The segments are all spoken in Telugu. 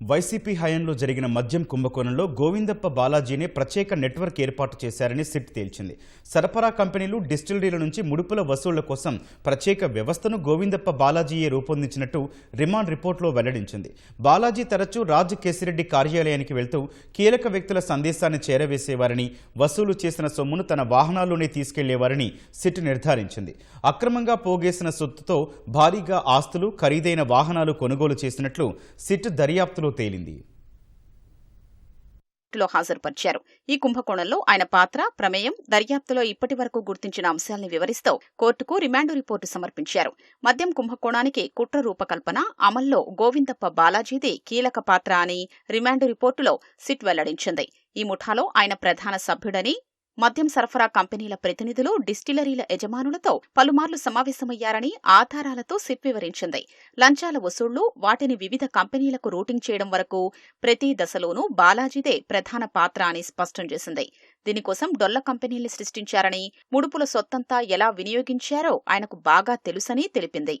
వైసీపీ హయాంలో జరిగిన మద్యం కుంభకోణంలో గోవిందప్ప బాలాజీనే ప్రత్యేక నెట్వర్క్ ఏర్పాటు చేశారని సిట్ తేల్చింది. సరఫరా కంపెనీలు డిస్టిలరీల నుంచి ముడుపుల వసూళ్ళ కోసం ప్రత్యేక వ్యవస్థను గోవిందప్ప బాలాజీయే రూపొందించినట్టు రిమాండ్ రిపోర్టులో వెల్లడించింది. బాలాజీ తరచూ రాజ్ కేసిరెడ్డి కార్యాలయానికి వెళ్తూ కీలక వ్యక్తుల సందేశాన్ని చేరవేసేవారని వసూలు చేసిన సొమ్మును తన వాహనాల్లోనే తీసుకెళ్ళేవారని సిట్ నిర్ధారించింది. అక్రమంగా పోగేసిన సొత్తుతో భారీగా ఆస్తులు ఖరీదైన వాహనాలు కొనుగోలు చేసినట్లు సిట్ దర్యాప్తులు తేలింది. లో హాజరుపరిచారు. ఈ కుంభకోణంలో ఆయన పాత్ర ప్రమేయం దర్యాప్తులో ఇప్పటి వరకు గుర్తించిన అంశాల్ని వివరిస్తూ కోర్టుకు రిమాండ్ రిపోర్టు సమర్పించారు. మద్యం కుంభకోణానికి కుట్ర రూపకల్పన అమల్లో గోవిందప్ప బాలాజీది కీలక పాత్ర అని రిమాండ్ రిపోర్టులో సిట్ వెల్లడించింది. ఈ ముఠాలో ఆయన ప్రధాన సభ్యుడని మద్యం సరఫరా కంపెనీల ప్రతినిధులు డిస్టిలరీల యజమానులతో పలుమార్లు సమావేశమయ్యారని ఆధారాలతో సిట్ వివరించింది. లంచాల వసూళ్ళు వాటిని వివిధ కంపెనీలకు రూటింగ్ చేయడం వరకు ప్రతి దశలోనూ బాలాజీదే ప్రధాన పాత్ర అని స్పష్టం చేసింది. దీనికోసం డొల్ల కంపెనీల్ని సృష్టించారని ముడుపుల సొత్తంతా ఎలా వినియోగించారో ఆయనకు బాగా తెలుసని తెలిపింది.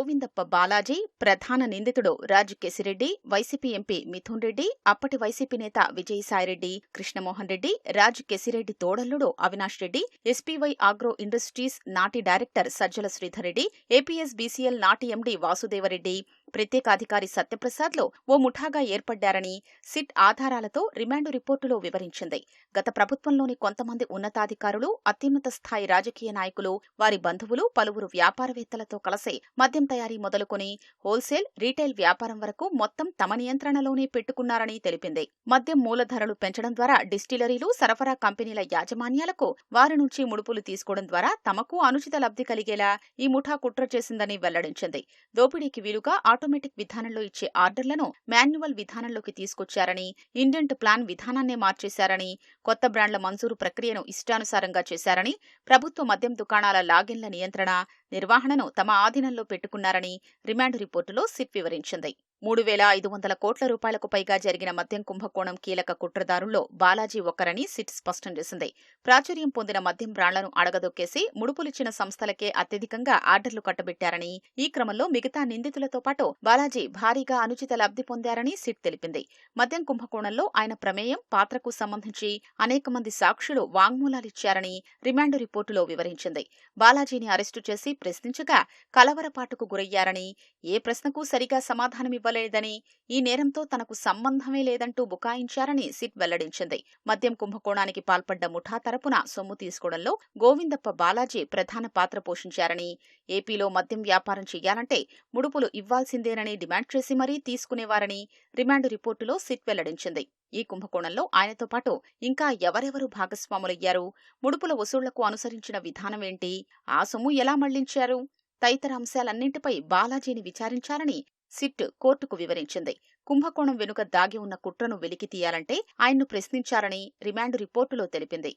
గోవిందప్ప బాలాజీ ప్రధాన నిందితుడు రాజ్ కేసిరెడ్డి వైసీపీ ఎంపీ మిథున్ రెడ్డి అప్పటి వైసీపీ నేత Vijayasai Reddy Krishnamohan Reddy Rajakeshi Reddy తోడల్లుడు Avinash Reddy SPY agro industries నాటి director Sajjala Sridhar Reddy APS BCL నాటి ఎండీ వాసుదేవరెడ్డి ప్రత్యేకాధికారి సత్యప్రసాద్లో ఓ ముఠాగా ఏర్పడ్డారని సిట్ ఆధారాలతో రిమాండ్ రిపోర్టులో వివరించింది. గత ప్రభుత్వంలోని కొంతమంది ఉన్నతాధికారులు అత్యున్నత స్థాయి రాజకీయ నాయకులు వారి బంధువులు పలువురు వ్యాపారవేత్తలతో కలిసి మద్యం తయారీ మొదలుకొని హోల్సేల్ రీటైల్ వ్యాపారం వరకు మొత్తం తమ నియంత్రణలోనే పెట్టుకున్నారని తెలిపింది. మద్యం మూలధరలు పెంచడం ద్వారా డిస్టిలరీలు సరఫరా కంపెనీల యాజమాన్యాలకు వారి నుంచి ముడుపులు తీసుకోవడం ద్వారా తమకు అనుచిత లబ్ధి కలిగేలా ఈ ముఠా కుట్ర చేసిందని వెల్లడించింది. దోపిడీకి వీలుగా ఆటోమేటిక్ విధానంలో ఇచ్చే ఆర్డర్లను మాన్యువల్ విధానంలోకి తీసుకొచ్చారని ఇండెంట్ ప్లాన్ విధానాన్నే మార్చేశారని కొత్త బ్రాండ్ల మంజూరు ప్రక్రియను ఇష్టానుసారంగా చేశారని ప్రభుత్వ మద్యం దుకాణాల లాగిన్ల నియంత్రణ నిర్వహణను తమ ఆధీనంలో పెట్టుకున్నారని రిమాండ్ రిపోర్టులో సిట్ వివరించింది. మూడు వేల ఐదు వందల కోట్ల రూపాయలకు పైగా జరిగిన మద్యం కుంభకోణం కీలక కుట్రదారుల్లో బాలాజీ ఒక్కరని సిట్ స్పష్టం చేసింది. ప్రాచుర్యం పొందిన మద్యం బ్రాండ్లను అడగదొక్కేసి ముడుపులిచ్చిన సంస్థలకే అత్యధికంగా ఆర్డర్లు కట్టబెట్టారని ఈ క్రమంలో మిగతా నిందితులతో పాటు బాలాజీ భారీగా అనుచిత లబ్ధి పొందారని సిట్ తెలిపింది. మద్యం కుంభకోణంలో ఆయన ప్రమేయం పాత్రకు సంబంధించి అనేక మంది సాక్షులు వాంగ్మూలాలిచ్చారని రిమాండ్ రిపోర్టులో వివరించింది. బాలాజీని అరెస్టు చేసి ప్రశ్నించగా కలవరపాటుకు గురయ్యారని ఏ ప్రశ్నకు సరిగా సమాధానమివ్వలేదని ఈ నేరంతో తనకు సంబంధమే లేదంటూ బుకాయించారని సిట్ వెల్లడించింది. మద్యం కుంభకోణానికి పాల్పడ్డ ముఠా తరపున సొమ్ము తీసుకోవడంలో గోవిందప్ప బాలాజీ ప్రధాన పాత్ర పోషించారని ఏపీలో మద్యం వ్యాపారం చేయాలంటే ముడుపులు ఇవ్వాల్సిందేనని డిమాండ్ చేసి మరీ తీసుకునేవారని రిమాండ్ రిపోర్టులో సిట్ వెల్లడించింది. ఈ కుంభకోణంలో ఆయనతో పాటు ఇంకా ఎవరెవరు భాగస్వాములయ్యారు? ముడుపుల వసూళ్ళకు అనుసరించిన విధానమేంటి ఆ సొమ్ము ఎలా మళ్ళించారు? తదితర అంశాలన్నింటిపై బాలాజీని విచారించారని సిట్ కోర్టుకు వివరించింది. కుంభకోణం వెనుక దాగి ఉన్న కుట్రను వెలికి తీయాలంటే ఆయన్ను ప్రశ్నించారని రిమాండ్ రిపోర్టులో తెలిపింది.